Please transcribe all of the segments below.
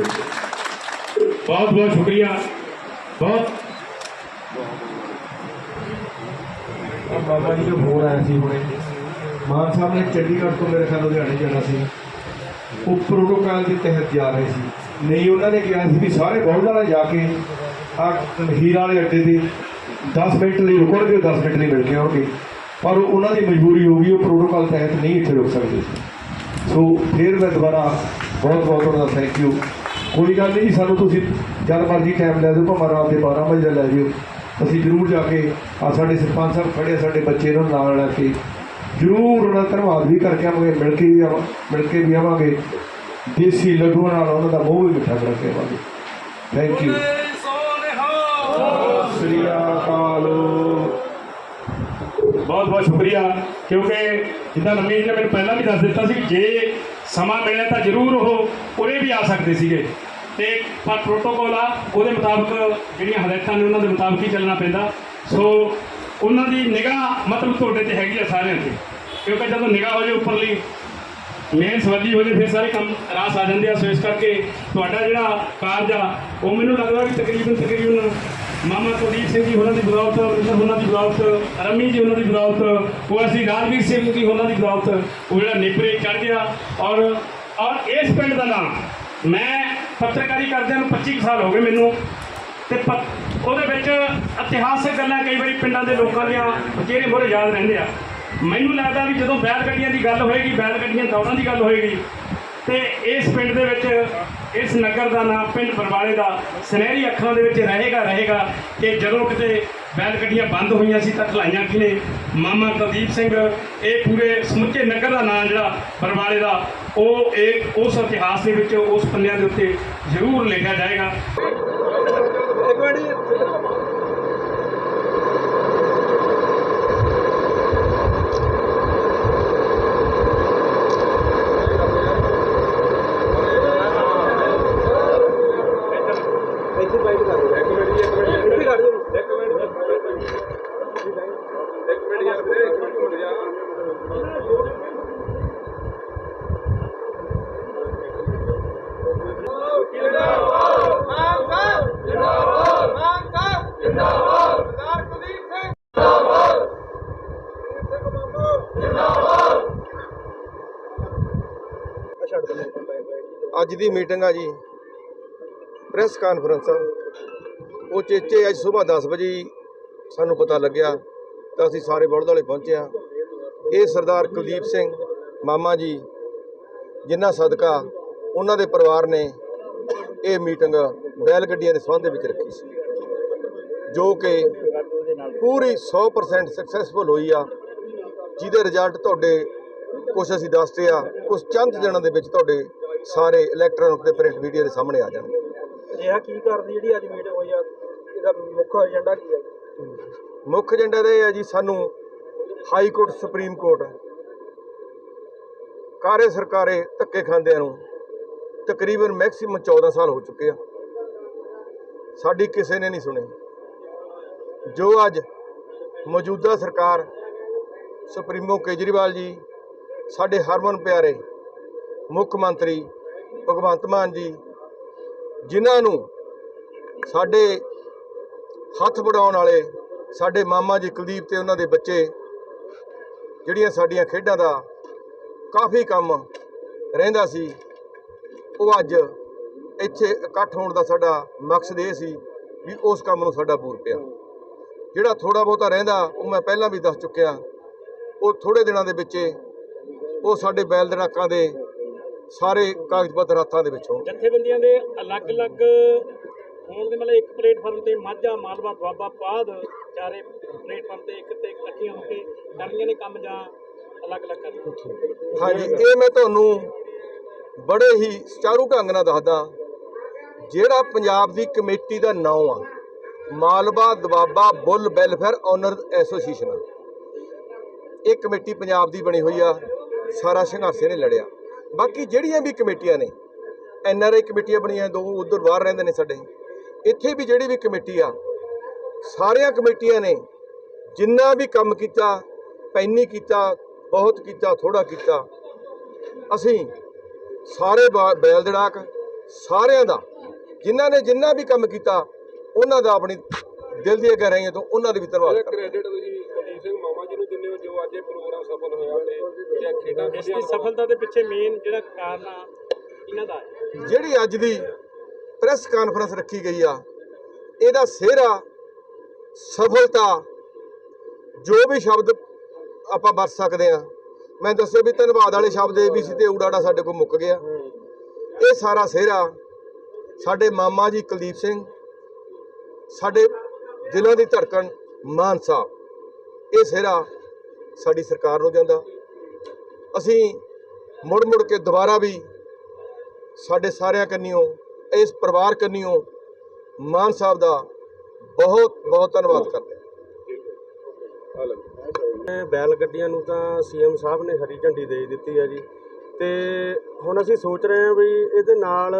ਤੇ ਬਹੁਤ ਬਹੁਤ ਸ਼ੁਕਰੀਆ। ਬਹੁਤ। ਬਾਬਾ ਜੀ ਦਾ ਫੋਨ ਆਇਆ ਸੀ ਹੁਣੇ। ਮਾਨ ਸਾਹਿਬ ਨੇ ਚੰਡੀਗੜ੍ਹ ਤੋਂ ਮੇਰੇ ਖਿਆਲ ਲੁਧਿਆਣੇ ਜਾਣਾ ਸੀ। ਉਹ ਪ੍ਰੋਟੋਕਾਲ ਦੇ ਤਹਿਤ ਜਾ ਰਹੇ ਸੀ। ਨਹੀਂ, ਉਹਨਾਂ ਨੇ ਕਿਹਾ ਸੀ ਵੀ ਸਾਰੇ ਬੌਲਦਾਂ ਨਾਲ ਜਾ ਕੇ ਆ ਹੀਰਾ ਵਾਲੇ ਅੱਡੇ ਤੇ 10 ਮਿੰਟ ਲਈ ਰੁਕਣਗੇ 10 ਮਿੰਟ ਲਈ ਮਿਲ ਕੇ ਆਉਣਗੇ। ਪਰ ਉਹਨਾਂ ਦੀ ਮਜਬੂਰੀ ਹੋ ਗਈ, ਉਹ ਪ੍ਰੋਟੋਕਾਲ ਤਹਿਤ ਨਹੀਂ ਇੱਥੇ ਰੁਕ ਸਕਦੇ ਸੀ। ਸੋ ਫਿਰ ਮੈਂ ਦੁਬਾਰਾ ਬਹੁਤ ਬਹੁਤ ਉਹਨਾਂ ਦਾ ਥੈਂਕ ਯੂ ਕੋਈ ਗੱਲ ਨਹੀਂ ਸਾਨੂੰ ਤੁਸੀਂ ਜਦ ਮਰਜ਼ੀ ਟਾਈਮ ਲੈ ਦਿਓ ਭਾਵੇਂ ਰਾਤ ਦੇ 12 ਵਜੇ ਦਾ ਲੈ ਜਿਓ। ਅਸੀਂ ਜ਼ਰੂਰ ਜਾ ਕੇ ਆ ਸਾਡੇ ਸਰਪੰਚ ਸਾਹਿਬ ਖੜੇ ਆ, ਸਾਡੇ ਬੱਚੇ ਨੂੰ ਨਾਲ ਲੈ ਕੇ ਜ਼ਰੂਰ ਉਹਨਾਂ ਦਾ ਧੰਨਵਾਦ ਵੀ ਕਰਕੇ ਆਵਾਂਗੇ ਮਿਲ ਕੇ ਵੀ ਆਵਾਂ ਮਿਲ ਕੇ ਵੀ ਆਵਾਂਗੇ। ਦੇਸੀ ਲੱਡੂਆਂ ਨਾਲ ਉਹਨਾਂ ਦਾ ਮੂੰਹ ਵੀ ਮਿੱਠਾ ਕਰਕੇ ਆਵਾਂਗੇ। ਥੈਂਕ ਯੂ ਸ੍ਰੀ ਅਕਾਲ। ਬਹੁਤ ਬਹੁਤ ਸ਼ੁਕਰੀਆ ਕਿਉਂਕਿ ਜਿੱਦਾਂ ਰਮੇਸ਼ ਨੇ ਮੈਨੂੰ ਪਹਿਲਾਂ ਵੀ ਦੱਸ ਦਿੱਤਾ ਸੀ ਜੇ ਸਮਾਂ ਮਿਲਿਆ ਤਾਂ ਜ਼ਰੂਰ ਉਹ ਉਰੇ ਵੀ ਆ ਸਕਦੇ ਸੀਗੇ। ਤੇ ਪਰ ਪ੍ਰੋਟੋਕੋਲ ਆ, ਉਹਦੇ ਮੁਤਾਬਕ ਜਿਹੜੀਆਂ ਹਦਾਇਤਾਂ ਨੇ ਉਹਨਾਂ ਦੇ ਮੁਤਾਬਕ ਹੀ ਚੱਲਣਾ ਪੈਂਦਾ। ਸੋ ਉਹਨਾਂ ਦੀ ਨਿਗਾਹ ਮਤਲਬ ਤੁਹਾਡੇ ਤੇ ਹੈਗੀ ਆ ਸਾਰਿਆਂ ਤੇ। ਕਿਉਂਕਿ ਜਦੋਂ ਨਿਗਾਹ ਹੋ ਜਾਏ ਉੱਪਰਲੀ ਮੇਨ ਸਵਾਲੀ ਹੋ ਜੇ ਫਿਰ ਸਾਰੇ ਕੰਮ ਰਾਸ ਆ ਜਾਂਦੇ ਆ। ਸੋ ਇਸ ਕਰਕੇ ਤੁਹਾਡਾ ਜਿਹੜਾ ਕਾਰਜ ਆ, ਉਹ ਮੈਨੂੰ ਲੱਗਦਾ ਵੀ ਤਕਰੀਬਨ ਤਕਰੀਬਨ ਮਾਮਾ ਕੁਲਦੀਪ ਸਿੰਘ ਜੀ ਉਹਨਾਂ ਦੀ ਬਦੌਲਤ ਮਿੰਦਰ ਉਹਨਾਂ ਦੀ ਬਦੌਲਤ, ਰਮੀ ਜੀ ਉਹਨਾਂ ਦੀ ਬਦੌਲਤ, ਉਹ ਅਸੀਂ ਰਾਜਵੀਰ ਸਿੰਘ ਜੀ ਉਹਨਾਂ ਦੀ ਬਦੌਲਤ, ਉਹ ਜਿਹੜਾ ਨੇਪਰੇ ਚੜ ਗਿਆ। ਔਰ ਔਰ ਇਸ ਪਿੰਡ ਦਾ ਨਾਮ ਮੈਂ ਪੱਤਰਕਾਰੀ ਕਰਦਿਆਂ ਨੂੰ 25 ਕੁ ਸਾਲ ਹੋ ਗਏ ਮੈਨੂੰ ਤੇ ਪ- ਉਹਦੇ ਵਿੱਚ ਇਤਿਹਾਸਕ ਗੱਲਾਂ ਕਈ ਵਾਰੀ ਪਿੰਡਾਂ ਦੇ ਲੋਕਾਂ ਦੀਆਂ ਚਿਹਰੇ ਮੋਰੇ ਯਾਦ ਰਹਿੰਦੇ ਆ। ਮੈਨੂੰ ਲੱਗਦਾ ਵੀ ਜਦੋਂ ਬੈਲ ਗੱਡੀਆਂ ਦੀ ਗੱਲ ਹੋਏਗੀ ਬੈਲ ਗੱਡੀਆਂ ਦੌੜਾਂ ਦੀ ਗੱਲ ਹੋਏਗੀ, ਤੇ ਇਸ ਪਿੰਡ ਦੇ ਵਿੱਚ, ਇਸ ਨਗਰ ਦਾ ਨਾਮ, ਪਿੰਡ ਬਰਵਾਲੇ ਦਾ ਸੁਨਹਿਰੀ ਅੱਖਾਂ ਦੇ ਵਿੱਚ ਰਹੇਗਾ ਰਹੇਗਾ ਕਿ ਜਦੋਂ ਕਿਤੇ ਬੈਲ ਗੱਡੀਆਂ ਬੰਦ ਹੋਈਆਂ ਸੀ ਤਾਂ ਖਲਾਈਆਂ ਕਿਨੇ ਮਾਮਾ ਕੁਲਦੀਪ ਸਿੰਘ, ਇਹ ਪੂਰੇ ਸਮੁੱਚੇ ਨਗਰ ਦਾ ਨਾਂ ਜਿਹੜਾ ਬਰਵਾਲੇ ਦਾ, ਉਹ ਇੱਕ ਉਸ ਇਤਿਹਾਸ ਦੇ ਵਿੱਚ ਉਸ ਪੰਨਿਆਂ ਦੇ ਉੱਤੇ ਜ਼ਰੂਰ ਲਿਖਿਆ ਜਾਏਗਾ ਇੱਕ ਮਿੰਟ ਜੀ ਇੱਥੇ ਬਾਈਕ ਕਰ ਦਿਓ ਇੱਕ ਮਿੰਟ ਜੀ ਇੱਕ ਮਿੰਟ ਇੱਥੇ ਕਰ ਦਿਓ ਇੱਕ ਮਿੰਟ ਇੱਕ ਮਿੰਟ ਯਾਰ ਵੀਰੇ ਇੱਕ ਮਿੰਟ ਹੋ ਜਾ ਜਿੰਦਾਬਾਦ ਮਾਨ ਸਾਹਿਬ ਜਿੰਦਾਬਾਦ ਮਾਨ ਸਾਹਿਬ ਜਿੰਦਾਬਾਦ ਸਰਦਾਰ ਕੁਲਦੀਪ ਸਿੰਘ ਜਿੰਦਾਬਾਦ ਸਿੰਘ ਮਾਮੂ ਜਿੰਦਾਬਾਦ ਛੱਡ ਦਿੰਦੇ ਅੱਜ ਦੀ ਮੀਟਿੰਗ ਆ ਜੀ। ਪ੍ਰੈਸ ਕਾਨਫਰੰਸ ਆ। ਉਹ ਚੇਚੇ ਅੱਜ ਸਵੇਰ 10 ਵਜੇ ਸਾਨੂੰ ਪਤਾ ਲੱਗਿਆ ਤਾਂ ਅਸੀਂ ਸਾਰੇ ਬੜਦ ਵਾਲੇ ਪਹੁੰਚੇ ਆ। ਇਹ ਸਰਦਾਰ ਕੁਲਦੀਪ ਸਿੰਘ ਮਾਮਾ ਜੀ ਜਿਨ੍ਹਾਂ ਸਦਕਾ ਉਹਨਾਂ ਦੇ ਪਰਿਵਾਰ ਨੇ ਇਹ ਮੀਟਿੰਗ ਬੈਲ ਗੱਡੀਆਂ ਦੇ ਸੰਬੰਧ ਵਿੱਚ ਰੱਖੀ ਸੀ ਜੋ ਕਿ ਪੂਰੀ 100% ਸਕਸੈਸਫੁਲ ਹੋਈ ਆ। ਜਿਹਦੇ ਰਿਜ਼ਲਟ ਤੁਹਾਡੇ ਕੁਝ ਅਸੀਂ ਦੱਸਦੇ ਆ ਕੁਝ ਚੰਦ ਦਿਨਾਂ ਦੇ ਵਿੱਚ ਤੁਹਾਡੇ ਸਾਰੇ ਇਲੈਕਟ੍ਰੋਨਿਕ ਤੇ ਪ੍ਰਿੰਟ ਮੀਡੀਆ ਦੇ ਸਾਹਮਣੇ ਆ ਜਾਣਗੇ। ਅਜਿਹਾ ਕੀ ਕਰਦੀ ਜਿਹੜੀ ਅੱਜ ਮੀਟਿੰਗ ਹੋਈ ਆ ਇਹਦਾ ਮੁੱਖ ਏਜੰਡਾ ਕੀ ਹੈ ਮੁੱਖ ਏਜੰਡਾ ਇਹ ਹੈ ਜੀ ਸਾਨੂੰ ਹਾਈ ਕੋਰਟ, ਸੁਪਰੀਮ ਕੋਰਟ। ਕਾਰੇ ਸਰਕਾਰੇ ਧੱਕੇ ਖਾਂਦਿਆਂ ਨੂੰ ਤਕਰੀਬਨ ਮੈਕਸਿਮਮ 14 ਸਾਲ ਹੋ ਚੁੱਕੇ ਆ। ਸਾਡੀ ਕਿਸੇ ਨੇ ਨਹੀਂ ਸੁਣੀ। ਜੋ ਅੱਜ ਮੌਜੂਦਾ ਸਰਕਾਰ, ਸੁਪਰੀਮੋ ਕੇਜਰੀਵਾਲ ਜੀ, ਸਾਡੇ ਹਰਮਨ ਪਿਆਰੇ ਮੁੱਖ ਮੰਤਰੀ ਭਗਵੰਤ ਮਾਨ ਜੀ, ਜਿਨ੍ਹਾਂ ਨੂੰ ਸਾਡੇ ਹੱਥ ਵਡਾਉਣ ਵਾਲੇ ਸਾਡੇ ਮਾਮਾ ਜੀ ਕੁਲਦੀਪ ਤੇ ਉਹਨਾਂ ਦੇ ਬੱਚੇ ਜਿਹੜੀਆਂ ਸਾਡੀਆਂ ਖੇਡਾਂ ਦਾ ਕਾਫੀ ਕੰਮ ਰਹਿੰਦਾ ਸੀ, ਉਹ ਅੱਜ ਇੱਥੇ ਇਕੱਠ ਹੋਣ ਦਾ ਸਾਡਾ ਮਕਸਦ ਇਹ ਸੀ ਵੀ ਉਸ ਕੰਮ ਨੂੰ ਸਾਡਾ ਪੂਰ ਪਿਆ। ਜਿਹੜਾ ਥੋੜਾ ਬਹੁਤਾ ਰਹਿੰਦਾ, ਉਹ ਮੈਂ ਪਹਿਲਾਂ ਵੀ ਦੱਸ ਚੁੱਕਿਆ, ਉਹ ਥੋੜੇ ਦਿਨਾਂ ਦੇ ਵਿੱਚ ਉਹ ਸਾਡੇ ਬੈਲ ਦੜਾਕਾਂ ਦੇ ਸਾਰੇ ਕਾਗਜ਼ ਪੱਤਰ ਹੱਥਾਂ ਦੇ ਵਿੱਚ ਹੋਣ। ਜਥੇਬੰਦੀਆਂ ਦੇ ਅਲੱਗ-ਅਲੱਗ ਹੋਣ ਦੇ ਮਤਲਬ ਇੱਕ ਪਲੇਟਫਾਰਮ ਤੇ ਮਾਝਾ, ਮਾਲਵਾ ਦੁਆਬਾ ਪਾਦ ਚਾਰੇ ਪਲੇਟਫਾਰਮ ਤੇ ਇੱਕ ਤੇ ਇਕੱਠੀਆਂ ਹੋ ਕੇ ਕਰਨੀਆਂ ਨੇ ਕੰਮ ਜਾਂ ਅਲੱਗ-ਅਲੱਗ ਕਰਨੀਆਂ ਹਾਂਜੀ, ਇਹ ਮੈਂ ਤੁਹਾਨੂੰ ਬੜੇ ਹੀ ਸੁਚਾਰੂ ਢੰਗ ਨਾਲ ਦੱਸਦਾ। ਜਿਹੜਾ ਪੰਜਾਬ ਦੀ ਕਮੇਟੀ ਦਾ ਨਾਂ ਆ, Malwa Doaba bull welfare owner association ਇਹ ਕਮੇਟੀ ਪੰਜਾਬ ਦੀ ਬਣੀ ਹੋਈ ਆ, ਸਾਰਾ ਸੰਘਰਸ਼ ਨੇ ਲੜਿਆ। ਬਾਕੀ ਜਿਹੜੀਆਂ ਵੀ ਕਮੇਟੀਆਂ ਨੇ, ਐਨ ਆਰ ਆਈ ਕਮੇਟੀਆਂ ਬਣੀਆਂ, ਦੋ ਉਧਰ ਬਾਹਰ ਰਹਿੰਦੇ ਨੇ ਸਾਡੇ। ਇੱਥੇ ਵੀ ਜਿਹੜੀ ਵੀ ਕਮੇਟੀ ਆ ਸਾਰੀਆਂ ਕਮੇਟੀਆਂ ਨੇ ਜਿੰਨਾ ਵੀ ਕੰਮ ਕੀਤਾ ਪੈਨੀ ਕੀਤਾ ਬਹੁਤ ਕੀਤਾ ਥੋੜਾ ਕੀਤਾ ਅਸੀਂ ਸਾਰੇ ਬੈਲ ਦੜਾਕ ਸਾਰਿਆਂ ਦਾ ਜਿਨ੍ਹਾਂ ਨੇ ਜਿੰਨਾ ਵੀ ਕੰਮ ਕੀਤਾ ਉਹਨਾਂ ਦਾ ਆਪਣੀ ਦਿਲ ਦੀਆਂ ਗਹਿਰਾਈਆਂ ਤੋਂ ਉਹਨਾਂ ਦੀ ਵੀ ਧੰਨਵਾਦ ਕਰਦਾ ਕ੍ਰੈਡਿਟ ਤੁਸੀਂ ਕੁਲਦੀਪ ਸਿੰਘ ਮਾਮਾ ਜੀ ਨੂੰ ਦਿੰਦੇ ਹੋ ਜੋ ਅੱਜ ਇਹ ਪ੍ਰੋਗਰਾਮ ਸਫਲ ਹੋਇਆ ਤੇ ਜਿਹੜੀਆਂ ਖੇਡਾਂ ਇਸ ਦੀ ਸਫਲਤਾ ਦੇ ਪਿੱਛੇ ਮੇਨ ਜਿਹੜਾ ਕਾਰਨ ਆ ਇਹਨਾਂ ਦਾ ਹੈ। ਜਿਹੜੀ ਅੱਜ ਦੀ ਪ੍ਰੈਸ ਕਾਨਫਰੰਸ ਰੱਖੀ ਗਈ ਆ। ਇਹਦਾ ਸਿਹਰਾ, ਸਫਲਤਾ, ਜੋ ਵੀ ਸ਼ਬਦ ਆਪਾਂ ਵਰਤ ਸਕਦੇ ਆ। ਮੈਂ ਦੱਸਿਆ ਵੀ ਧੰਨਵਾਦ ਵਾਲੇ ਸ਼ਬਦ ਇਹ ਵੀ ਸੀ ਤੇ ਊੜਾੜਾ ਸਾਡੇ ਕੋਲ ਮੁੱਕ ਗਿਆ। ਇਹ ਸਾਰਾ ਸਿਹਰਾ ਸਾਡੇ ਮਾਮਾ ਜੀ ਕੁਲਦੀਪ ਸਿੰਘ, ਸਾਡੇ ਦਿਲਾਂ ਦੀ ਧੜਕਣ ਮਾਨ ਸਾਹਿਬ, ਇਹ ਸਿਹਰਾ ਸਾਡੀ ਸਰਕਾਰ ਨੂੰ ਜਾਂਦਾ। ਅਸੀਂ ਮੁੜ ਮੁੜ ਕੇ ਦੁਬਾਰਾ ਵੀ ਸਾਡੇ ਸਾਰਿਆਂ ਕੰਨਿਓ ਇਸ ਪਰਿਵਾਰ ਕੰਨਿਓ ਮਾਨ ਸਾਹਿਬ ਦਾ ਬਹੁਤ ਬਹੁਤ ਧੰਨਵਾਦ ਕਰਦੇ ਬੈਲ ਗੱਡੀਆਂ ਨੂੰ ਤਾਂ ਸੀਐਮ ਸਾਹਿਬ ਨੇ ਹਰੀ ਝੰਡੀ ਦੇ ਦਿੱਤੀ ਹੈ ਜੀ। ਤੇ ਹੁਣ ਅਸੀਂ ਸੋਚ ਰਹੇ ਹਾਂ ਵੀ ਇਹਦੇ ਨਾਲ,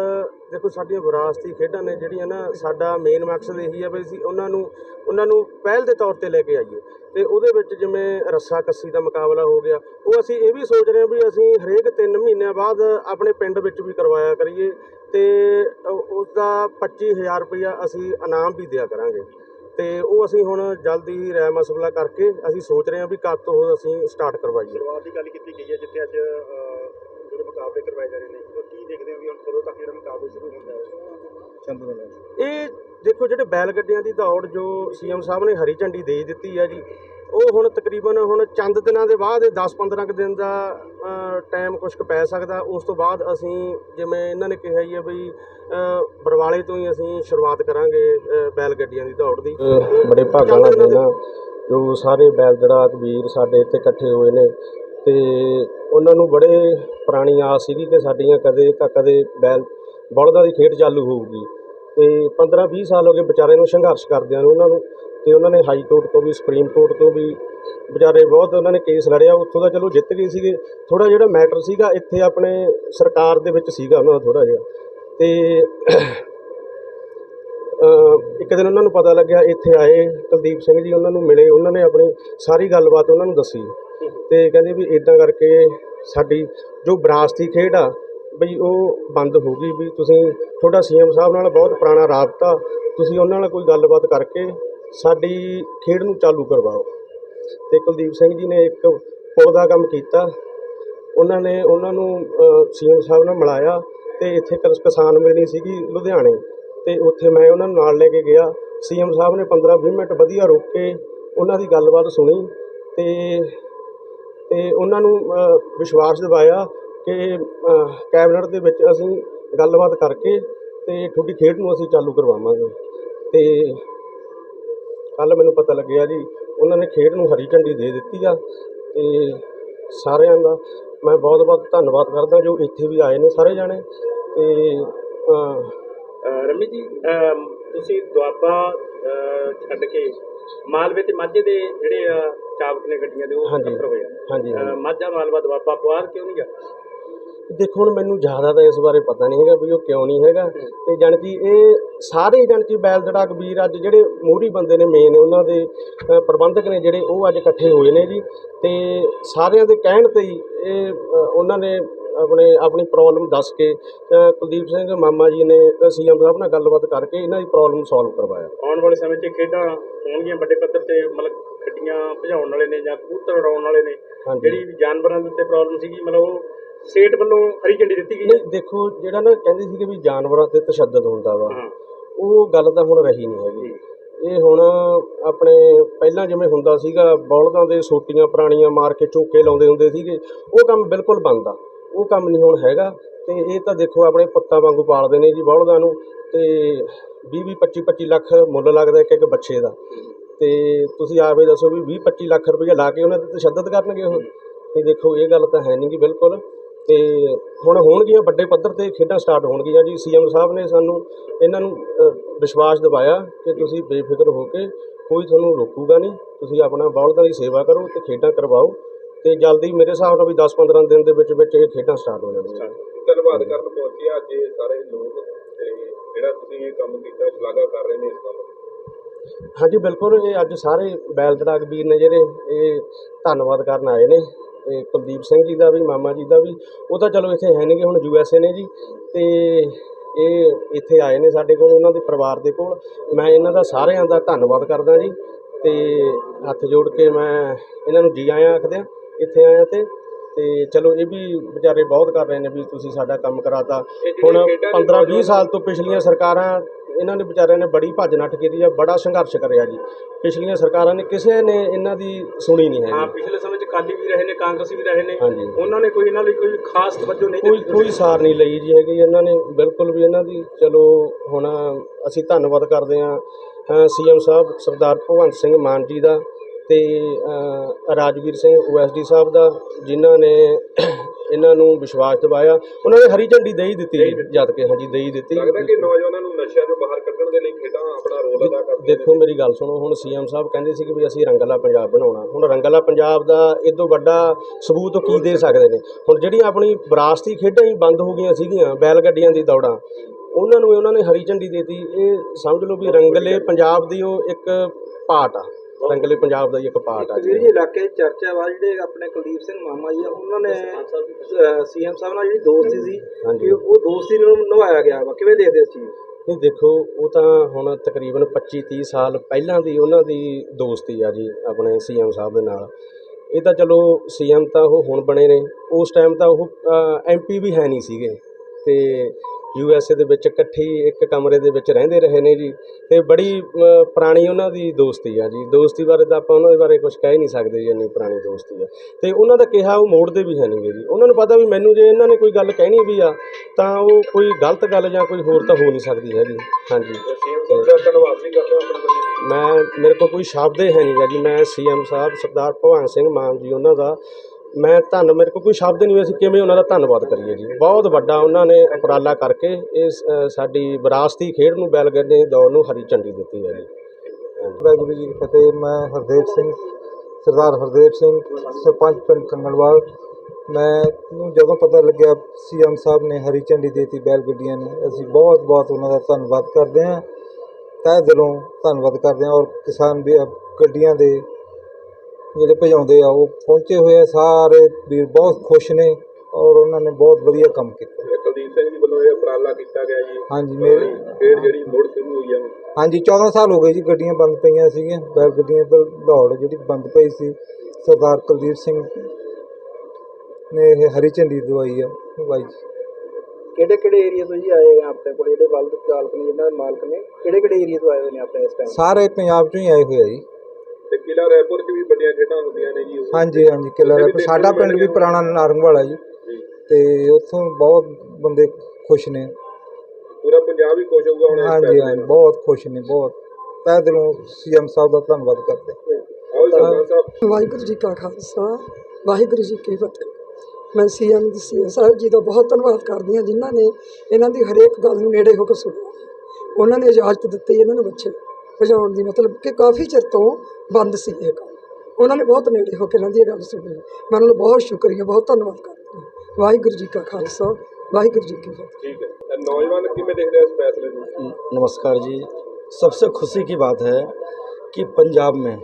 ਦੇਖੋ ਸਾਡੀਆਂ ਵਿਰਾਸਤੀ ਖੇਡਾਂ ਨੇ ਜਿਹੜੀਆਂ ਨਾ, ਸਾਡਾ ਮੇਨ ਮਕਸਦ ਇਹੀ ਆ ਵੀ ਅਸੀਂ ਉਹਨਾਂ ਨੂੰ ਉਹਨਾਂ ਨੂੰ ਪਹਿਲ ਦੇ ਤੌਰ ਤੇ ਲੈ ਕੇ ਆਈਏ। ਤੇ ਉਹਦੇ ਵਿੱਚ ਜਿਵੇਂ ਰੱਸਾ ਕੱਸੀ ਦਾ ਮੁਕਾਬਲਾ ਹੋ ਗਿਆ, ਉਹ ਅਸੀਂ ਇਹ ਵੀ ਸੋਚ ਰਹੇ ਹਾਂ ਵੀ ਅਸੀਂ ਹਰੇਕ 3 ਮਹੀਨਿਆਂ ਬਾਅਦ ਆਪਣੇ ਪਿੰਡ ਵਿੱਚ ਵੀ ਕਰਵਾਇਆ ਕਰੀਏ ਤੇ ਉਸ ਦਾ 25000 ਰੁਪਇਆ ਅਸੀਂ ਇਨਾਮ ਵੀ ਦਿਆ ਕਰਾਂਗੇ। ਤੇ ਉਹ ਅਸੀਂ ਹੁਣ ਜਲਦੀ ਹੀ ਰਾਇ ਮਸਲਾ ਕਰਕੇ ਅਸੀਂ ਸੋਚ ਰਹੇ ਹਾਂ ਵੀ ਕਦ ਤੋਂ ਅਸੀਂ ਸਟਾਰਟ ਕਰਵਾਈਏ। ਸ਼ੁਰੂਆਤ ਦੀ ਗੱਲ ਕੀਤੀ ਗਈ ਹੈ ਜਿੱਥੇ ਅੱਜ ਜਿਹੜੇ ਮੁਕਾਬਲੇ ਕਰਵਾਏ ਜਾ ਰਹੇ ਨੇ। ਉਹ ਕੀ ਦੇਖਦੇ ਹੋ ਵੀ ਹੁਣ ਕਦੋਂ ਤੱਕ ਜਿਹੜਾ ਮੁਕਾਬਲੇ ਸ਼ੁਰੂ ਹੁੰਦਾ ਹੈ? ਇਹ ਦੇਖੋ ਜਿਹੜੇ ਬੈਲ ਗੱਡੀਆਂ ਦੀ ਦੌੜ ਜੋ ਸੀਐਮ ਸਾਹਿਬ ਨੇ ਹਰੀ ਝੰਡੀ ਦੇ ਦਿੱਤੀ ਹੈ ਜੀ ਉਹ ਹੁਣ ਤਕਰੀਬਨ ਹੁਣ ਚੰਦ ਦਿਨਾਂ ਦੇ ਬਾਅਦ ਇਹ 10-15 ਕੁ ਦਿਨ ਦਾ ਟਾਈਮ ਕੁਛ ਕੁ ਪੈ ਸਕਦਾ। ਉਸ ਤੋਂ ਬਾਅਦ ਅਸੀਂ ਜਿਵੇਂ ਇਹਨਾਂ ਨੇ ਕਿਹਾ ਹੀ ਹੈ ਬਈ ਬਰਵਾਲੇ ਤੋਂ ਹੀ ਅਸੀਂ ਸ਼ੁਰੂਆਤ ਕਰਾਂਗੇ ਬੈਲ ਗੱਡੀਆਂ ਦੀ ਦੌੜ ਦੀ। ਬੜੇ ਭਾਗਾਂ ਨਾਲ ਜੋ ਸਾਰੇ ਬੈਲ ਦੜਾਕ ਵੀਰ ਸਾਡੇ ਇੱਥੇ ਇਕੱਠੇ ਹੋਏ ਨੇ ਤੇ ਉਹਨਾਂ ਨੂੰ ਬੜੇ ਪੁਰਾਣੀ ਆਸ ਸੀਗੀ ਕਿ ਸਾਡੀਆਂ ਕਦੇ ਤਾਂ ਕਦੇ ਬੈਲ ਬਲਦਾਂ ਦੀ ਖੇਡ ਚਾਲੂ ਹੋਊਗੀ। ਤੇ 15-20 ਸਾਲ ਹੋ ਗਏ ਵਿਚਾਰੇ ਨੂੰ ਸੰਘਰਸ਼ ਕਰਦਿਆਂ ਨੂੰ ਉਹਨਾਂ ਨੂੰ ਤੇ ਉਹਨਾਂ ਨੇ ਹਾਈ ਕੋਰਟ ਤੋਂ ਵੀ, ਸੁਪਰੀਮ ਕੋਰਟ ਤੋਂ ਵੀ ਵਿਚਾਰੇ ਬਹੁਤ ਉਹਨਾਂ ਨੇ ਕੇਸ ਲੜਿਆ। ਉੱਥੋਂ ਦਾ ਚਲੋ ਜਿੱਤ ਗਏ ਸੀਗੇ। ਥੋੜਾ ਜਿਹੜਾ ਮੈਟਰ ਸੀਗਾ, ਇੱਥੇ ਆਪਣੇ ਸਰਕਾਰ ਦੇ ਵਿੱਚ ਸੀਗਾ ਉਹਨਾਂ ਦਾ ਥੋੜਾ ਜਿਹਾ। ਤੇ ਇੱਕ ਦਿਨ ਉਹਨਾਂ ਨੂੰ ਪਤਾ ਲੱਗਿਆ, ਇੱਥੇ ਆਏ ਕੁਲਦੀਪ ਸਿੰਘ ਜੀ, ਉਹਨਾਂ ਨੂੰ ਮਿਲੇ। ਉਹਨਾਂ ਨੇ ਆਪਣੀ ਸਾਰੀ ਗੱਲਬਾਤ ਉਹਨਾਂ ਨੂੰ ਦੱਸੀ। ਤੇ ਕਹਿੰਦੇ ਵੀ ਇਦਾਂ ਕਰਕੇ ਸਾਡੀ ਜੋ ਵਿਰਾਸਤੀ ਖੇਡ ਆ, ਬਈ ਉਹ ਬੰਦ ਹੋ ਗਈ ਵੀ ਤੁਸੀਂ, ਤੁਹਾਡਾ ਸੀਐਮ ਸਾਹਿਬ ਨਾਲ ਬਹੁਤ ਪੁਰਾਣਾ ਰਾਬਤਾ, ਤੁਸੀਂ ਉਹਨਾਂ ਨਾਲ ਕੋਈ ਗੱਲਬਾਤ ਕਰਕੇ ਸਾਡੀ ਖੇਡ ਨੂੰ ਚਾਲੂ ਕਰਵਾਓ। ਤੇ ਕੁਲਦੀਪ ਸਿੰਘ ਜੀ ਨੇ ਇੱਕ ਪੁਲ ਦਾ ਕੰਮ ਕੀਤਾ, ਉਹਨਾਂ ਨੇ ਉਹਨਾਂ ਨੂੰ ਸੀਐਮ ਸਾਹਿਬ ਨਾਲ ਮਿਲਾਇਆ ਤੇ ਇੱਥੇ ਕਿਸ- ਕਿਸਾਨ ਮਿਲਣੀ ਸੀਗੀ ਲੁਧਿਆਣੇ, ਤੇ ਉੱਥੇ ਮੈਂ ਉਹਨਾਂ ਨੂੰ ਨਾਲ ਲੈ ਕੇ ਗਿਆ। ਸੀਐਮ ਸਾਹਿਬ ਨੇ 15-20 ਮਿੰਟ ਵਧੀਆ ਰੁਕ ਕੇ ਉਹਨਾਂ ਦੀ ਗੱਲਬਾਤ ਸੁਣੀ ਤੇ ਤੇ ਉਹਨਾਂ ਨੂੰ ਵਿਸ਼ਵਾਸ ਦਿਵਾਇਆ ਕਿ ਕੈਬਨਿਟ ਦੇ ਵਿੱਚ ਅਸੀਂ ਗੱਲਬਾਤ ਕਰਕੇ ਤੇ ਤੁਹਾਡੀ ਖੇਡ ਨੂੰ ਅਸੀਂ ਚਾਲੂ ਕਰਵਾਵਾਂਗੇ। ਤੇ ਕੱਲ ਮੈਨੂੰ ਪਤਾ ਲੱਗਿਆ ਜੀ, ਉਹਨਾਂ ਨੇ ਖੇਡ ਨੂੰ ਹਰੀ ਝੰਡੀ ਦੇ ਦਿੱਤੀ ਆ ਤੇ ਸਾਰਿਆਂ ਦਾ ਮੈਂ ਬਹੁਤ ਬਹੁਤ ਧੰਨਵਾਦ ਕਰਦਾ ਜੋ ਇੱਥੇ ਵੀ ਆਏ ਨੇ ਸਾਰੇ ਜਾਣੇ ਤੇ ਰਮੀ ਜੀ ਤੁਸੀਂ ਦੁਆਬਾ ਛੱਡ ਕੇ ਮਾਲਵੇ ਤੇ ਮਾਝੇ ਦੇ ਜਿਹੜੇ ਅ, ਚਾਬਕ ਨੇ ਗੱਡੀਆਂ ਦੇ ਉਹ ਹਾਂਜੀ। ਹੋਏ ਆ। ਹਾਂਜੀ ਅ, ਹਾਂਜੀ ਮਾਝਾ ਮਾਲਵਾ ਦੁਆਬਾ ਪੁਆਰ ਕਿਉਂ ਨਹੀਂ ਗਿਆ ਦੇਖੋ ਹੁਣ ਮੈਨੂੰ ਜ਼ਿਆਦਾ ਤਾਂ ਇਸ ਬਾਰੇ ਪਤਾ ਨਹੀਂ ਹੈਗਾ ਵੀ ਉਹ ਕਿਉਂ ਨਹੀਂ ਹੈਗਾ। ਤੇ ਜਾਣੀ ਕਿ ਇਹ ਸਾਰੇ ਜਾਣੀ ਕਿ ਬੈਲ ਦੜਾਕ ਵੀਰ ਅੱਜ ਜਿਹੜੇ ਮੋਹਰੀ ਬੰਦੇ ਨੇ ਮੇਨ ਉਹਨਾਂ ਦੇ ਅ, ਪ੍ਰਬੰਧਕ ਨੇ ਜਿਹੜੇ ਉਹ ਅੱਜ ਇਕੱਠੇ ਹੋਏ ਨੇ ਜੀ। ਤੇ ਸਾਰਿਆਂ ਦੇ ਕਹਿਣ ਤੇ ਹੀ ਇਹ ਅ, ਉਹਨਾਂ ਨੇ ਆਪਣੇ ਆਪਣੀ ਪ੍ਰੋਬਲਮ ਦੱਸ ਕੇ ਅ, ਕੁਲਦੀਪ ਸਿੰਘ ਮਾਮਾ ਜੀ ਨੇ ਸੀਐਮ ਸਾਹਿਬ ਨਾਲ ਗੱਲਬਾਤ ਕਰਕੇ ਇਹਨਾਂ ਦੀ ਪ੍ਰੋਬਲਮ ਸੋਲਵ ਕਰਵਾਇਆ। ਆਉਣ ਵਾਲੇ ਸਮੇਂ 'ਚ ਖੇਡਾਂ ਹੋਣਗੀਆਂ ਵੱਡੇ ਪੱਧਰ ਤੇ ਮਤਲਬ ਗੱਡੀਆਂ ਭਜਾਉਣ ਵਾਲੇ ਨੇ ਜਾਂ ਕਬੂਤਰ ਉਡਾਉਣ ਵਾਲੇ ਨੇ ਹਾਂਜੀ। ਜਿਹੜੀ ਜਾਨਵਰਾਂ ਦੇ ਉੱਤੇ ਪ੍ਰੋਬਲਮ ਸੀਗੀ ਮਤਲਬ ਉਹ ਸਟੇਟ ਵੱਲੋਂ ਹਰੀ ਝੰਡੀ ਦਿੱਤੀ ਗਈ ਹੈ? ਨਹੀਂ ਦੇਖੋ ਜਿਹੜਾ ਨਾ ਕਹਿੰਦੇ ਸੀਗੇ ਵੀ ਜਾਨਵਰਾਂ ਤੇ ਤਸ਼ੱਦਦ ਹੁੰਦਾ ਵਾ ਹਾਂ। ਉਹ ਗੱਲ ਤਾਂ ਹੁਣ ਰਹੀ ਨਹੀਂ ਹੈਗੀ। ਇਹ ਹੁਣ ਆਪਣੇ ਪਹਿਲਾਂ ਜਿਵੇਂ ਹੁੰਦਾ ਸੀਗਾ ਬੌਲਦਾਂ ਦੇ ਸੋਟੀਆਂ ਪੁਰਾਣੀਆਂ ਮਾਰ ਕੇ ਝੋਕੇ ਲਾਉਂਦੇ ਹੁੰਦੇ ਸੀਗੇ ਉਹ ਕੰਮ ਬਿਲਕੁਲ ਬੰਦ ਆ। ਉਹ ਕੰਮ ਨਹੀਂ ਹੁਣ ਹੈਗਾ। ਤੇ ਇਹ ਤਾਂ ਦੇਖੋ ਆਪਣੇ ਪੁੱਤਾਂ ਵਾਂਗੂ ਪਾਲਦੇ ਨੇ ਜੀ ਬੌਲਦਾਂ ਨੂੰ। ਤੇ 20 20 25 25 ਲੱਖ ਮੁੱਲ ਲੱਗਦਾ ਇੱਕ ਇੱਕ ਬੱਚੇ ਦਾ। ਤੇ ਤੁਸੀਂ ਆਪੇ ਦੱਸੋ ਵੀ 20 25 ਲੱਖ ਰੁਪਏ ਲਾ ਕੇ ਉਹਨਾਂ ਤੇ ਤਸ਼ੱਦਦ ਕਰਨਗੇ ਉਹ ਤੇ ਦੇਖੋ ਇਹ ਗੱਲ ਤਾਂ ਹੈ ਨਹੀਂ ਗੀ ਬਿਲਕੁਲ। ਤੇ ਹੁਣ ਹੋਣਗੀਆਂ ਵੱਡੇ ਪੱਧਰ ਤੇ ਖੇਡਾਂ ਸਟਾਰਟ ਹੋਣਗੀਆਂ ਜੀ। ਸੀਐਮ ਸਾਹਿਬ ਨੇ ਸਾਨੂੰ ਇਹਨਾਂ ਨੂੰ ਵਿਸ਼ਵਾਸ ਦਿਵਾਇਆ ਕਿ ਤੁਸੀਂ ਬੇਫਿਕਰ ਹੋ ਕੇ ਕੋਈ ਤੁਹਾਨੂੰ ਰੋਕੂਗਾ ਨਹੀਂ। ਤੁਸੀਂ ਆਪਣਾ ਬੌਲਦਾਂ ਦੀ ਸੇਵਾ ਕਰੋ ਤੇ ਖੇਡਾਂ ਕਰਵਾਓ। ਤੇ ਜਲਦੀ ਮੇਰੇ ਹਿਸਾਬ ਨਾਲ ਵੀ 10-15 ਦਿਨ ਦੇ ਵਿੱਚ ਵਿੱਚ ਇਹ ਖੇਡਾਂ ਸਟਾਰਟ ਹੋ ਜਾਣਗੀਆਂ। ਧੰਨਵਾਦ ਕਰਨ ਪਹੁੰਚੇ ਅੱਜ ਇਹ ਸਾਰੇ ਲੋਕ ਤੇ ਜਿਹੜਾ ਤੁਸੀਂ ਇਹ ਕੰਮ ਕੀਤਾ ਸ਼ਲਾਘਾ ਕਰ ਰਹੇ ਨੇ ਇਸ ਕੰਮ ਦੀ ਹਾਂਜੀ ਬਿਲਕੁਲ। ਇਹ ਅੱਜ ਸਾਰੇ ਬੈਲ ਦੜਾਕ ਵੀਰ ਨੇ ਜਿਹੜੇ ਇਹ ਧੰਨਵਾਦ ਕਰਨ ਆਏ ਨੇ। ਤੇ ਕੁਲਦੀਪ ਸਿੰਘ ਜੀ ਦਾ ਵੀ ਮਾਮਾ ਜੀ ਦਾ ਵੀ। ਉਹ ਤਾਂ ਚਲੋ ਇੱਥੇ ਹੈ ਨਹੀਂਗੇ ਹੁਣ ਯੂ ਐਸ ਏ ਨੇ ਜੀ। ਤੇ ਇਹ ਇੱਥੇ ਆਏ ਨੇ ਸਾਡੇ ਕੋਲ ਉਹਨਾਂ ਦੇ ਪਰਿਵਾਰ ਦੇ ਕੋਲ। ਮੈਂ ਇਹਨਾਂ ਦਾ ਸਾਰਿਆਂ ਦਾ ਧੰਨਵਾਦ ਕਰਦਾ ਜੀ। ਤੇ ਹੱਥ ਜੋੜ ਕੇ ਮੈਂ ਇਹਨਾਂ ਨੂੰ ਜੀ ਆਇਆਂ ਆਖਦੇ ਆ ਇੱਥੇ ਆਇਆਂ ਤੇ ਤੇ ਚਲੋ ਇਹ ਵੀ ਵਿਚਾਰੇ ਬਹੁਤ ਕਰ ਰਹੇ ਨੇ ਵੀ ਤੁਸੀਂ ਸਾਡਾ ਕੰਮ ਕਰਾਤਾ। ਹੁਣ 15 20 ਸਾਲ ਤੋਂ ਪਿਛਲੀਆਂ ਸਰਕਾਰਾਂ ਇਹਨਾਂ ਨੇ ਵਿਚਾਰਿਆਂ ਨੇ ਬੜੀ ਭੱਜ ਨੱਠ ਕੀਤੀ ਆ ਬੜਾ ਸੰਘਰਸ਼ ਕਰਿਆ ਜੀ। ਪਿਛਲੀਆਂ ਸਰਕਾਰਾਂ ਨੇ ਕਿਸੇ ਨੇ ਇਹਨਾਂ ਦੀ ਸੁਣੀ ਨਹੀਂ ਹਾਂ ਹੈਗੀ ਪਿਛਲੇ ਸਮੇਂ 'ਚ ਕਾਲੀ ਵੀ ਰਹੇ ਨੇ ਕਾਂਗਰਸੀ ਵੀ ਰਹੇ ਨੇ। ਉਹਨਾਂ ਨੇ ਕੋਈ ਇਹਨਾਂ ਲਈ ਕੋਈ ਖਾਸ ਤਵੱਜੋ ਨਹੀਂ ਕੋਈ ਕੋਈ ਸਾਰ ਨਹੀਂ ਲਈ ਜੀ ਹੈਗੀ। ਇਹਨਾਂ ਨੇ ਬਿਲਕੁਲ ਵੀ ਇਹਨਾਂ ਦੀ ਚਲੋ ਹੁਣ ਅਸੀਂ ਧੰਨਵਾਦ ਕਰਦੇ ਹਾਂ ਸੀਐਮ ਸਾਹਿਬ ਸਰਦਾਰ ਭਗਵੰਤ ਸਿੰਘ ਮਾਨ ਜੀ ਦਾ ਤੇ ਰਾਜਵੀਰ ਸਿੰਘ ਓਐਸਡੀ ਸਾਹਿਬ ਦਾ ਜਿਨ੍ਹਾਂ ਨੇ ਇਹਨਾਂ ਨੂੰ ਵਿਸ਼ਵਾਸ ਦਿਵਾਇਆ ਉਹਨਾਂ ਨੇ ਹਰੀ ਝੰਡੀ ਦੇ ਹੀ ਦਿੱਤੀ। ਜਦ ਕੇ ਹਾਂਜੀ ਦੇ ਹੀ ਦਿੱਤੀ। ਲੱਗਦਾ ਕਿ ਨੌਜਵਾਨਾਂ ਨੂੰ ਨਸ਼ਿਆਂ ਤੋਂ ਬਾਹਰ ਕੱਢਣ ਦੇ ਲਈ ਖੇਡਾਂ ਆਪਣਾ ਰੋਲ ਅਦਾ ਕਰਦੀਆਂ ਦੇਖੋ ਮੇਰੀ ਗੱਲ ਸੁਣੋ ਹੁਣ ਸੀਐਮ ਸਾਹਿਬ ਕਹਿੰਦੇ ਸੀ ਕਿ ਵੀ ਅਸੀਂ ਰੰਗਲਾ ਪੰਜਾਬ ਬਣਾਉਣਾ। ਹੁਣ ਰੰਗਲਾ ਪੰਜਾਬ ਦਾ ਤੋਂ ਵੱਡਾ ਸਬੂਤ ਕੀ ਦੇ ਸਕਦੇ ਨੇ? ਹੁਣ ਜਿਹੜੀਆਂ ਆਪਣੀ ਵਿਰਾਸਤੀ ਖੇਡਾਂ ਹੀ ਬੰਦ ਹੋ ਗਈਆਂ ਸੀਗੀਆਂ ਬੈਲ ਗੱਡੀਆਂ ਦੀ ਦੌੜਾਂ ਉਹਨਾਂ ਨੂੰ ਉਹਨਾਂ ਨੇ ਹਰੀ ਝੰਡੀ ਦੇਤੀ। ਇਹ ਸਮਝ ਲਓ ਵੀ ਰੰਗਲੇ ਪੰਜਾਬ ਦੀ ਉਹ ਇੱਕ ਪਾਰਟ ਆ। ਰੰਗਲੇ ਪੰਜਾਬ ਦਾ ਹੀ ਇੱਕ ਪਾਰਟ ਆ ਜੀ ਜਿਹੜੀ। ਇਲਾਕੇ ਚਰਚਾ ਵਾ ਜਿਹੜੇ ਆਪਣੇ ਕੁਲਦੀਪ ਸਿੰਘ ਮਾਮਾ ਜੀ ਆ ਉਹਨਾਂ ਨੇ ਸੀਐਮ ਸਾਹਿਬ ਨਾਲ ਜਿਹੜੀ ਦੋਸਤੀ ਸੀ। ਕਿ ਉਹ ਦੋਸਤੀ ਨੂੰ ਨਿਭਾਇਆ ਗਿਆ ਵਾ। ਕਿਵੇਂ ਦੇਖਦੇ ਇਸ ਚੀਜ਼? ਨਹੀਂ ਦੇਖੋ ਉਹ ਤਾਂ ਹੁਣ ਤਕਰੀਬਨ 25 30 ਸਾਲ ਪਹਿਲਾਂ ਦੀ ਉਹਨਾਂ ਦੀ ਦੋਸਤੀ ਆ ਜੀ ਆਪਣੇ ਸੀਐਮ ਸਾਹਿਬ ਦੇ ਨਾਲ। ਇਹ ਤਾਂ ਚਲੋ ਸੀਐਮ ਤਾਂ ਉਹ ਹੁਣ ਬਣੇ ਨੇ। ਉਸ ਟਾਈਮ ਤਾਂ ਉਹ ਐਮਪੀ ਵੀ ਹੈ ਨਹੀਂ ਸੀਗੇ। ਤੇ ਯੂਐਸਏ ਦੇ ਵਿੱਚ ਇਕੱਠੇ ਹੀ ਇੱਕ ਕਮਰੇ ਦੇ ਵਿੱਚ ਰਹਿੰਦੇ ਰਹੇ ਨੇ ਜੀ। ਤੇ ਬੜੀ ਅ, ਪੁਰਾਣੀ ਉਹਨਾਂ ਦੀ ਦੋਸਤੀ ਆ ਜੀ। ਦੋਸਤੀ ਬਾਰੇ ਤਾਂ ਆਪਾਂ ਉਹਨਾਂ ਦੇ ਬਾਰੇ ਕੁਝ ਕਹਿ ਨਹੀਂ ਸਕਦੇ ਜੀ ਇੰਨੀ ਪੁਰਾਣੀ ਦੋਸਤੀ ਆ। ਤੇ ਉਹਨਾਂ ਦਾ ਕਿਹਾ ਉਹ ਮੋੜਦੇ ਵੀ ਹੈ ਨਹੀਂਗੇ ਜੀ। ਉਹਨਾਂ ਨੂੰ ਪਤਾ ਵੀ ਮੈਨੂੰ ਜੇ ਇਹਨਾਂ ਨੇ ਕੋਈ ਗੱਲ ਕਹਿਣੀ ਵੀ ਆ ਤਾਂ ਉਹ ਕੋਈ ਗਲਤ ਗੱਲ ਜਾਂ ਕੋਈ ਹੋਰ ਤਾਂ ਹੋ ਨਹੀਂ ਸਕਦੀ ਹੈਗੀ। ਹਾਂਜੀ। ਸੀਐਮ ਸਾਹਿਬ ਦਾ ਧੰਨਵਾਦ ਵੀ ਕਰਦੇ ਹਾਂ ਆਪਣੇ ਬੰਦੇ ਦੀ ਮੈਂ ਮੇਰੇ ਕੋਲ ਕੋਈ ਸ਼ਬਦ ਹੀ ਹੈ ਨਹੀਂ ਗਾ ਜੀ। ਮੈਂ ਸੀਐਮ ਸਾਹਿਬ ਸਰਦਾਰ ਭਗਵੰਤ ਸਿੰਘ ਮਾਨ ਜੀ ਉਹਨਾਂ ਦਾ ਮੈਂ ਧੰਨ, ਮੇਰੇ ਕੋਲ ਕੋਈ ਸ਼ਬਦ ਨਹੀਂ ਅਸੀਂ ਕਿਵੇਂ ਉਹਨਾਂ ਦਾ ਧੰਨਵਾਦ ਕਰੀਏ ਜੀ? ਬਹੁਤ ਵੱਡਾ ਉਹਨਾਂ ਨੇ ਉਪਰਾਲਾ ਕਰਕੇ ਇਸ ਸਾਡੀ ਵਿਰਾਸਤੀ ਖੇਡ ਨੂੰ ਬੈਲਗੱਡੇ ਦੀ ਦੌੜ ਨੂੰ ਹਰੀ ਝੰਡੀ ਦਿੱਤੀ ਹੈ ਜੀ। ਵਾਹਿਗੁਰੂ ਜੀ ਕੀ ਫਤਿਹ, ਮੈਂ ਹਰਦੇਵ ਸਿੰਘ, ਸਰਦਾਰ ਹਰਦੇਵ ਸਿੰਘ, ਸਰਪੰਚ ਪਿੰਡ ਕੰਗਣਵਾਲ। ਮੈਂ ਨੂੰ ਜਦੋਂ ਪਤਾ ਲੱਗਿਆ ਸੀਐਮ ਸਾਹਿਬ ਨੇ ਹਰੀ ਝੰਡੀ ਦੇਤੀ ਬੈਲ ਗੱਡੀਆਂ ਨੂੰ, ਅਸੀਂ ਬਹੁਤ ਬਹੁਤ ਉਹਨਾਂ ਦਾ ਧੰਨਵਾਦ ਕਰਦੇ ਹਾਂ। ਤਹਿ ਦਿਲੋਂ ਧੰਨਵਾਦ ਕਰਦੇ ਹਾਂ ਔਰ ਕਿਸਾਨ ਵੀ ਗੱਡੀਆਂ ਦੇ ਜਿਹੜੇ ਭਜਾਉਂਦੇ ਆ ਉਹ ਪਹੁੰਚੇ ਹੋਏ ਆ ਸਾਰੇ ਵੀਰ ਬਹੁਤ ਖੁਸ਼ ਨੇ ਔਰ ਉਹਨਾਂ ਨੇ ਬਹੁਤ ਵਧੀਆ ਕੰਮ ਕੀਤਾ। ਕੁਲਦੀਪ ਸਿੰਘ ਜੀ ਵੱਲੋਂ ਇਹ ਉਪਰਾਲਾ ਕੀਤਾ ਗਿਆ ਜੀ। ਹਾਂਜੀ ਮੇਰੇ ਖੇਡ ਜਿਹੜੀ ਮੁੜ ਸ਼ੁਰੂ ਹੋਈ ਆ ਹੁਣ। ਹਾਂਜੀ 14 ਸਾਲ ਹੋ ਗਏ ਜੀ ਗੱਡੀਆਂ ਬੰਦ ਪਈਆਂ ਸੀਗੀਆਂ। ਬੈਲ ਗੱਡੀਆਂ ਤੋਂ ਦੌੜ ਜਿਹੜੀ ਬੰਦ ਪਈ ਸੀ ਸਰਦਾਰ ਕੁਲਦੀਪ ਸਿੰਘ ਨੇ ਇਹ ਹਰੀ ਝੰਡੀ ਦਵਾਈ ਆ ਬਾਈ ਜੀ। ਕਿਹੜੇ ਕਿਹੜੇ ਏਰੀਆ ਤੋਂ ਜੀ ਆਏ ਆ ਆਪਣੇ ਕੋਲ? ਜਿਹੜੇ ਬਲਦ ਚਾਲਕ ਨੇ ਜਿਹਨਾਂ ਦੇ ਮਾਲਕ ਨੇ ਕਿਹੜੇ ਕਿਹੜੇ ਏਰੀਆ ਤੋਂ ਆਏ ਹੋਏ ਨੇ ਆਪਣੇ ਇਸ ਟਾਈਮ ਸਾਰੇ ਪੰਜਾਬ ਚੋਂ ਹੀ ਆਏ ਹੋਏ ਆ ਜੀ। ਤੇ ਕਿਲਾ ਰਾਏਪੁਰ 'ਚ ਵੀ ਵੱਡੀਆਂ ਖੇਡਾਂ ਹੁੰਦੀਆਂ ਨੇ ਜੀ। ਹਾਂਜੀ ਹਾਂਜੀ ਕਿਲਾ ਰਾਏਪੁਰ ਸਾਡਾ ਪਿੰਡ ਵੀ ਪੁਰਾਣਾ ਨਾਰੰਗ ਵਾਲਾ ਜੀ। ਤੇ ਉੱਥੋਂ ਬਹੁਤ ਬੰਦੇ ਖੁਸ਼ ਨੇ। ਪੂਰਾ ਪੰਜਾਬ ਹੀ ਖੁਸ਼ ਹੋਊਗਾ ਹੁਣ ਇਸ ਹਾਂਜੀ ਹਾਂਜੀ। ਬਹੁਤ ਖੁਸ਼ ਨੇ ਬਹੁਤ। ਤਹਿ ਦਿਲੋਂ ਸੀਐਮ ਸਾਹਿਬ ਦਾ ਧੰਨਵਾਦ ਕਰਦੇ ਆਓ ਜੀ ਸਰਪੰਚ ਸਾਹਿਬ। ਵਾਹਿਗੁਰੂ ਜੀ ਕਾ ਖਾਲਸਾ ਵਾਹਿਗੁਰੂ ਜੀ ਕੀ ਫਤਿਹ। ਮੈਂ ਸੀਐਮ ਸਾਹਿਬ ਜੀ ਦਾ ਬਹੁਤ ਧੰਨਵਾਦ ਕਰਦੀ ਹਾਂ ਜਿਨ੍ਹਾਂ ਨੇ ਇਹਨਾਂ ਦੀ ਹਰੇਕ ਗੱਲ ਨੂੰ ਨੇੜੇ ਹੋ ਕੇ ਸੁਣਿਆ। ਉਹਨਾਂ ਨੇ ਇਜਾਜ਼ਤ ਦਿੱਤੀ ਇਹਨਾਂ ਨੂੰ ਬੱਚੇ ਭਜਾਉਣ ਦੀ ਮਤਲਬ ਕਿ ਕਾਫੀ ਚਿਰ ਤੋਂ ਬੰਦ ਸੀ ਇਹ ਕੰਮ ਉਹਨਾਂ ਨੇ ਬਹੁਤ ਨੇੜੇ ਹੋ ਕੇ ਇਹਨਾਂ ਦੀ ਇਹ ਗੱਲ ਸੁਣੀ ਮੈਂ ਉਹਨਾਂ ਦਾ ਬਹੁਤ ਸ਼ੁਕਰੀਆ ਬਹੁਤ ਧੰਨਵਾਦ ਕਰਦੀ ਹਾਂ ਵਾਹਿਗੁਰੂ ਜੀ ਕਾ ਖਾਲਸਾ ਵਾਹਿਗੁਰੂ ਜੀ ਕੀ ਫਤਿਹ ਠੀਕ ਹੈ ਤੇ ਨੌਜਵਾਨ ਕਿਵੇਂ ਦੇਖਦੇ ਆ ਇਸ ਫੈਸਲੇ ਨੂੰ नमस्कार जी सबसे खुशी की बात है कि पंजाब में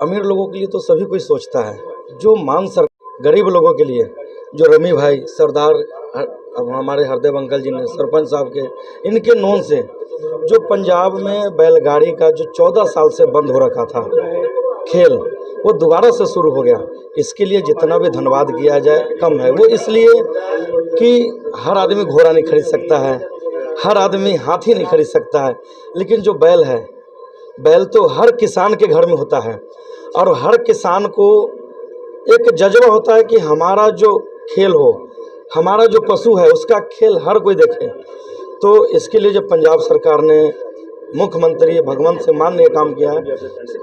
अमीर लोगों के लिए तो सभी कोई सोचता है जो मान सर गरीब लोगों के लिए जो रमी भाई सरदार हर- अब हमारे हरदेव अंकल जी ने, सरपंच साहब के, इनके नोन से, जो पंजाब में बैलगाड़ी का जो चौदह साल से बंद हो रखा था, खेल, वो दोबारा से शुरू हो गया। इसके लिए जितना भी धन्यवाद किया जाए, कम है। वो इसलिए कि हर आदमी घोड़ा नहीं खरीद सकता है, हर आदमी हाथी नहीं खरीद सकता है, लेकिन जो बैल है, बैल तो हर किसान के घर में होता है, और हर किसान को एक जज्बा होता है कि हमारा जो खेल हो हमारा जो पशु है, उसका खेल हर कोई देखे। तो इसके लिए जब पंजाब सरकार ने मुख्यमंत्री भगवंत सिंह मान ने ये काम किया है,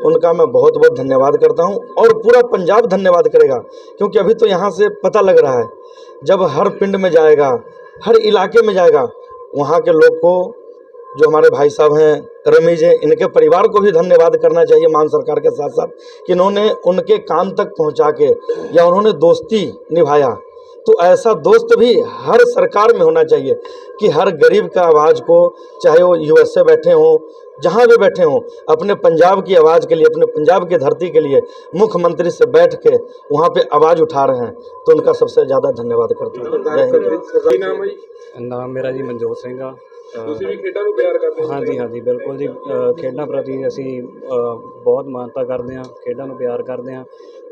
उनका मैं बहुत बहुत धन्यवाद करता हूँ और पूरा पंजाब धन्यवाद करेगा, क्योंकि अभी तो यहाँ से पता लग रहा है, जब हर पिंड में जाएगा, हर इलाके में जाएगा, वहाँ के लोग को, जो हमारे भाई साहब हैं रमीज हैं इनके परिवार को भी धन्यवाद करना चाहिए मान सरकार के साथ साथ कि इन्होंने उनके कान तक पहुँचा के, या उन्होंने दोस्ती निभाया। तो ऐसा दोस्त भी हर सरकार में होना चाहिए कि हर गरीब का आवाज़ को चाहे वो यूएसए बैठे हों जहाँ भी बैठे हों अपने पंजाब की आवाज़ के लिए अपने पंजाब की धरती के लिए मुख्यमंत्री से बैठ के वहाँ पे आवाज़ उठा रहे हैं तो उनका सबसे ज़्यादा धन्यवाद करता हूँ जय हिंद ਕੀ ਨਾਮ ਹੈ ਜੀ ਨਾਮ ਮੇਰਾ ਜੀ ਮਨਜੋਤ ਸਿੰਘ ਆ ਅ, ਤੁਸੀਂ ਵੀ ਖੇਡਾਂ ਨੂੰ ਪਿਆਰ ਕਰਦੇ ਹੋ ਹਾਂਜੀ ਹਾਂਜੀ ਬਿਲਕੁਲ ਜੀ ਅ, ਖੇਡਾਂ ਪ੍ਰਤੀ ਅਸੀਂ ਅ, ਬਹੁਤ ਮਾਨਤਾ ਕਰਦੇ ਹਾਂ ਖੇਡਾਂ ਨੂੰ ਪਿਆਰ ਕਰਦੇ ਹਾਂ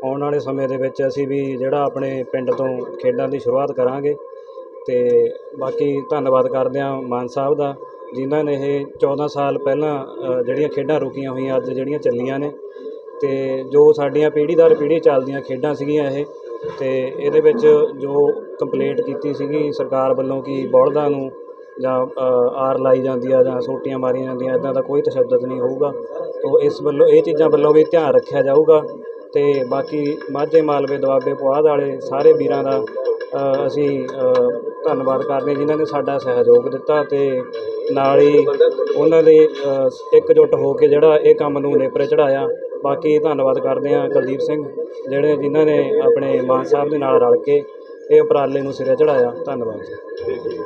ਆਉਣ ਵਾਲੇ ਸਮੇਂ ਦੇ ਵਿੱਚ ਅਸੀਂ ਵੀ ਜਿਹੜਾ ਆਪਣੇ ਪਿੰਡ ਤੋਂ ਖੇਡਾਂ ਦੀ ਸ਼ੁਰੂਆਤ ਕਰਾਂਗੇ ਅਤੇ ਬਾਕੀ ਧੰਨਵਾਦ ਕਰਦੇ ਹਾਂ ਮਾਨ ਸਾਹਿਬ ਦਾ, ਜਿਨ੍ਹਾਂ ਨੇ ਇਹ 14 ਸਾਲ ਪਹਿਲਾਂ ਜਿਹੜੀਆਂ ਖੇਡਾਂ ਰੁਕੀਆਂ ਹੋਈਆਂ, ਅੱਜ ਜਿਹੜੀਆਂ ਚੱਲੀਆਂ ਨੇ ਅਤੇ ਜੋ ਸਾਡੀਆਂ ਪੀੜ੍ਹੀ ਦਰ ਪੀੜ੍ਹੀ ਚੱਲਦੀਆਂ ਖੇਡਾਂ ਸੀਗੀਆਂ ਇਹ ਅਤੇ ਇਹਦੇ ਵਿੱਚ ਜੋ ਕੰਪਲੇਂਟ ਕੀਤੀ ਸੀਗੀ ਸਰਕਾਰ ਵੱਲੋਂ ਕਿ ਬੌਲਦਾਂ ਨੂੰ ਜਾਂ ਆਰ ਲਾਈ ਜਾਂਦੀ ਆ ਜਾਂ ਸੋਟੀਆਂ ਮਾਰੀਆਂ ਜਾਂਦੀਆਂ ਇਦਾਂ ਦਾ ਕੋਈ ਤਸ਼ੱਦਦ ਨਹੀਂ ਹੋਊਗਾ, ਤੋ ਇਸ ਵੱਲੋਂ ਇਹ ਚੀਜ਼ਾਂ ਵੱਲੋਂ ਵੀ ਧਿਆਨ ਰੱਖਿਆ ਜਾਊਗਾ ਤੇ ਬਾਕੀ ਮਾਝੇ ਮਾਲਵੇ ਦੁਆਬੇ ਪੁਆਧ ਵਾਲੇ ਸਾਰੇ ਵੀਰਾਂ ਦਾ ਅਸੀਂ ਧੰਨਵਾਦ ਕਰਦੇ ਜਿਨ੍ਹਾਂ ਨੇ ਸਾਡਾ ਸਹਿਯੋਗ ਦਿੱਤਾ ਤੇ ਨਾਲ ਹੀ ਉਹਨਾਂ ਦੇ ਅ, ਇਕਜੁੱਟ ਹੋ ਕੇ ਜਿਹੜਾ ਇਹ ਕੰਮ ਨੂੰ ਨੇਪਰੇ ਚੜਾਇਆ ਬਾਕੀ ਧੰਨਵਾਦ ਕਰਦੇ ਹਾਂ ਕੁਲਦੀਪ ਸਿੰਘ ਜਿਹੜੇ ਜਿਨ੍ਹਾਂ ਨੇ ਆਪਣੇ ਮਾਨ ਸਾਹਿਬ ਦੇ ਨਾਲ ਰਲ ਕੇ ਇਹ ਉਪਰਾਲੇ ਨੂੰ ਸਿਰੇ ਚੜਾਇਆ ਧੰਨਵਾਦ ਜੀ।